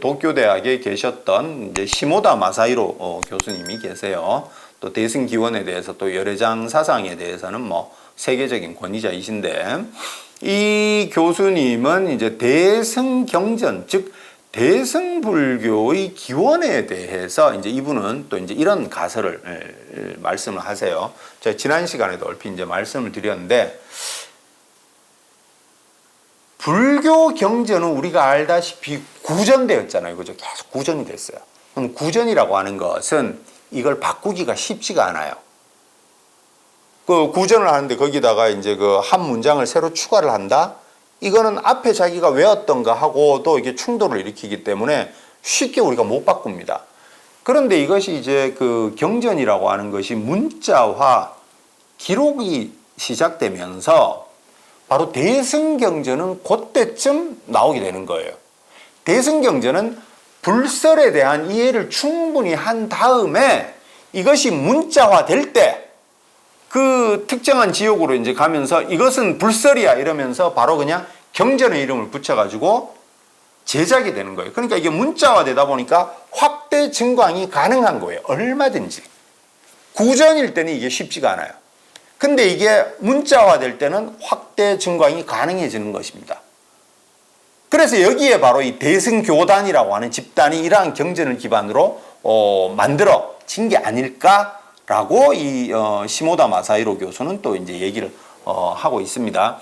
도쿄 대학에 계셨던 이제 시모다 마사이로 어, 교수님이 계세요. 또 대승 기원에 대해서 또 열애장 사상에 대해서는 뭐 세계적인 권위자이신데 이 교수님은 이제 대승 경전 즉 대승 불교의 기원에 대해서 이제 이분은 또 이제 이런 가설을 에, 말씀을 하세요. 제가 지난 시간에도 얼핏 이제 말씀을 드렸는데 불교 경전은 우리가 알다시피 구전되었잖아요. 그죠? 계속 구전이 됐어요. 그럼 구전이라고 하는 것은 이걸 바꾸기가 쉽지가 않아요. 그 구전을 하는데 거기다가 이제 그 한 문장을 새로 추가를 한다? 이거는 앞에 자기가 외웠던가 하고도 이게 충돌을 일으키기 때문에 쉽게 우리가 못 바꿉니다. 그런데 이것이 이제 그 경전이라고 하는 것이 문자화 기록이 시작되면서 바로 대승경전은 그때쯤 나오게 되는 거예요. 대승경전은 불설에 대한 이해를 충분히 한 다음에 이것이 문자화 될 때 그 특정한 지역으로 이제 가면서 이것은 불설이야 이러면서 바로 그냥 경전의 이름을 붙여가지고 제작이 되는 거예요. 그러니까 이게 문자화 되다 보니까 확대 증광이 가능한 거예요. 얼마든지. 구전일 때는 이게 쉽지가 않아요. 근데 이게 문자화 될 때는 확대 증광이 가능해지는 것입니다. 그래서 여기에 바로 이 대승교단이라고 하는 집단이 이러한 경전을 기반으로 어, 만들어진 게 아닐까라고 이 어, 시모다 마사이로 교수는 또 이제 얘기를 어, 하고 있습니다.